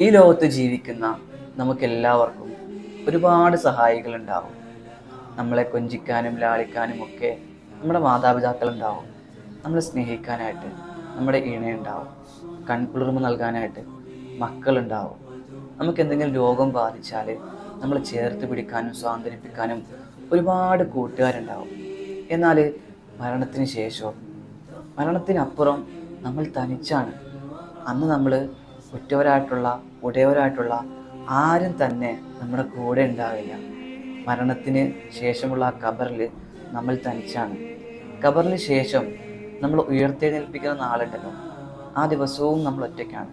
ഈ ലോകത്ത് ജീവിക്കുന്ന നമുക്കെല്ലാവർക്കും ഒരുപാട് സഹായികളുണ്ടാവും. നമ്മളെ കൊഞ്ചിക്കാനും ലാളിക്കാനും ഒക്കെ നമ്മുടെ മാതാപിതാക്കൾ ഉണ്ടാവും നമ്മളെ സ്നേഹിക്കാനായിട്ട് നമ്മുടെ ഇണയുണ്ടാവും കൺകുളിർമ നൽകാനായിട്ട് മക്കളുണ്ടാവും. നമുക്ക് എന്തെങ്കിലും രോഗം ബാധിച്ചാൽ നമ്മളെ ചേർത്ത് പിടിക്കാനും സ്വാതന്ത്ര്യപ്പിക്കാനും ഒരുപാട് കൂട്ടുകാരുണ്ടാവും. എന്നാൽ മരണത്തിന് ശേഷം മരണത്തിനപ്പുറം നമ്മൾ തനിച്ചാണ്. അന്ന് നമ്മൾ ഉറ്റവരായിട്ടുള്ള ഉടയവരായിട്ടുള്ള ആരും തന്നെ നമ്മുടെ കൂടെ ഉണ്ടാവില്ല. മരണത്തിന് ശേഷമുള്ള ആ നമ്മൾ തനിച്ചാണ്. ഖബറിന് ശേഷം നമ്മൾ ഉയർത്തെഴുന്നേൽപ്പിക്കുന്ന നാളുണ്ടല്ലോ. ആ ദിവസവും നമ്മൾ ഒറ്റയ്ക്കാണ്.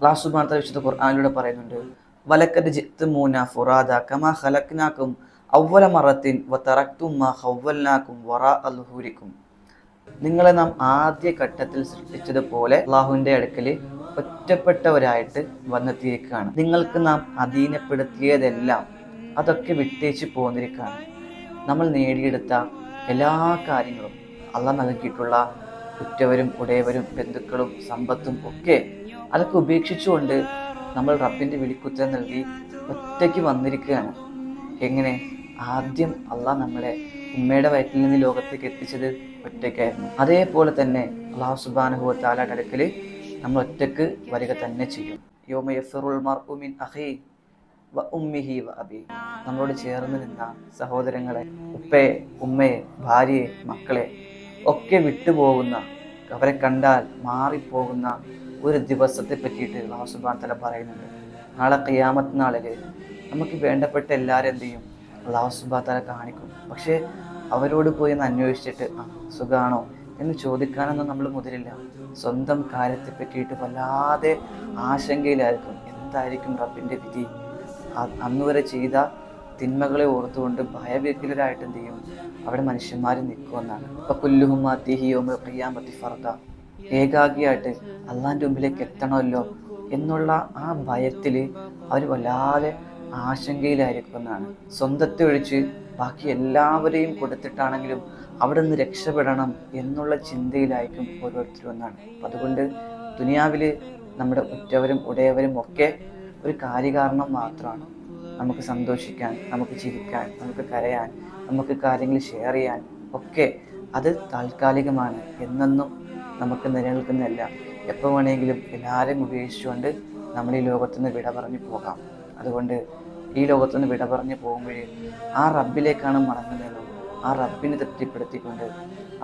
ക്ലാസ് വതആല വിശുദ്ധ ഖുർആാനിലൂടെ പറയുന്നുണ്ട് വലക്കത് ജിത്ത് മൂന ഫുറാദ കമാ ഹലക്നാക്കും ഔവല മറത്തിൻ വ തറക്തും മാ ഖവ്വൽനാക്കും വറാ അൽഹൂരിക്കും നിങ്ങളെ നാം ആദ്യ ഘട്ടത്തിൽ സൃഷ്ടിച്ചതുപോലെ അള്ളാഹുവിന്റെ അടുക്കൽ ഒറ്റപ്പെട്ടവരായിട്ട് വന്നെത്തിയിരിക്കുകയാണ്. നിങ്ങൾക്ക് നാം അധീനപ്പെടുത്തിയതെല്ലാം അതൊക്കെ വിട്ടേച്ച് പോന്നിരിക്കുകയാണ്. നമ്മൾ നേടിയെടുത്ത എല്ലാ കാര്യങ്ങളും അള്ള നൽകിയിട്ടുള്ള ഉറ്റവരും ഉടയവരും ബന്ധുക്കളും സമ്പത്തും ഒക്കെ അതൊക്കെ ഉപേക്ഷിച്ചുകൊണ്ട് നമ്മൾ റബ്ബിന്റെ വിളിക്കുത്തരം നൽകി ഒറ്റയ്ക്ക് വന്നിരിക്കുകയാണ്. എങ്ങനെ? ആദ്യം അള്ളാഹ് നമ്മളെ ഉമ്മയുടെ വയറ്റിൽ നിന്ന് ലോകത്തേക്ക് എത്തിച്ചത് ഒറ്റയ്ക്കായിരുന്നു. അതേപോലെ തന്നെ അള്ളാഹു സുബാനുഭവ താലാട്ട് അടുക്കൽ നമ്മൾ ഒറ്റയ്ക്ക് വരിക തന്നെ ചെയ്യും. യോമ യഫറുൽ വ വ നമ്മളോട് ചേർന്ന് നിന്ന സഹോദരങ്ങളെ ഉപ്പയെ ഉമ്മയെ ഭാര്യയെ മക്കളെ ഒക്കെ വിട്ടുപോകുന്ന അവരെ കണ്ടാൽ മാറിപ്പോകുന്ന ഒരു ദിവസത്തെ പറ്റിയിട്ട് അള്ളാഹു തല പറയുന്നുണ്ട്. നാളെ കയ്യാമത്ത് നാളിൽ നമുക്ക് വേണ്ടപ്പെട്ട എല്ലാവരും എന്ത് ചെയ്യും? അള്ളാഹു സുബാൻ കാണിക്കും. പക്ഷേ അവരോട് പോയി ഒന്ന് അന്വേഷിച്ചിട്ട് സുഖാണോ? എന്ന് ചോദിക്കാനൊന്നും നമ്മൾ മുതിരില്ല. സ്വന്തം കാര്യത്തെ പറ്റിയിട്ട് വല്ലാതെ ആശങ്കയിലായിരിക്കും. എന്തായിരിക്കും റബ്ബിന്റെ വിധി? അന്ന് വരെ ചെയ്ത തിന്മകളെ ഓർത്തുകൊണ്ട് ഭയഭീതിതരായിട്ട് എന്ത് ചെയ്യും? അവിടെ മനുഷ്യന്മാർ നിൽക്കുമെന്നാണ് ഇപ്പൊ കുല്ലുഹുമാത്തിഹിയോമ പ്രിയാമത്തി ഏകാഗിയായിട്ട് അള്ളാന്റെ മുമ്പിലേക്ക് എത്തണമല്ലോ എന്നുള്ള ആ ഭയത്തിൽ അവർ വല്ലാതെ ആശങ്കയിലായിരിക്കുമെന്നാണ്. സ്വന്തത്തെ ഒഴിച്ച് ബാക്കി എല്ലാവരെയും കൊടുത്തിട്ടാണെങ്കിലും അവിടെ നിന്ന് രക്ഷപ്പെടണം എന്നുള്ള ചിന്തയിലായിരിക്കും ഓരോരുത്തരും എന്നാണ്. അപ്പം അതുകൊണ്ട് ദുനിയാവിൽ നമ്മുടെ ഉറ്റവരും ഉടയവരും ഒക്കെ ഒരു കാര്യകാരണം മാത്രമാണ്. നമുക്ക് സന്തോഷിക്കാൻ നമുക്ക് ചിരിക്കാൻ നമുക്ക് കരയാൻ നമുക്ക് കാര്യങ്ങൾ ഷെയർ ചെയ്യാൻ ഒക്കെ അത് താൽക്കാലികമാണ്. എന്നെന്നും നമുക്ക് നിലനിൽക്കുന്നതല്ല. എപ്പോൾ വേണമെങ്കിലും എല്ലാവരെയും ഉപേക്ഷിച്ചുകൊണ്ട് നമ്മൾ ഈ ലോകത്തുനിന്ന് വിട പറഞ്ഞു പോകാം. അതുകൊണ്ട് ഈ ലോകത്തുനിന്ന് വിട പറഞ്ഞു പോകുമ്പോൾ ആ റബ്ബിലേക്കാണ് മടങ്ങുന്നതെന്നും ആ റബ്ബിനെ തൃപ്തിപ്പെടുത്തിക്കൊണ്ട്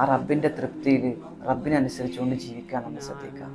ആ റബ്ബിന്റെ തൃപ്തിയിൽ റബ്ബിനനുസരിച്ചുകൊണ്ട് ജീവിക്കാൻ നമ്മൾ ശ്രദ്ധിക്കാം.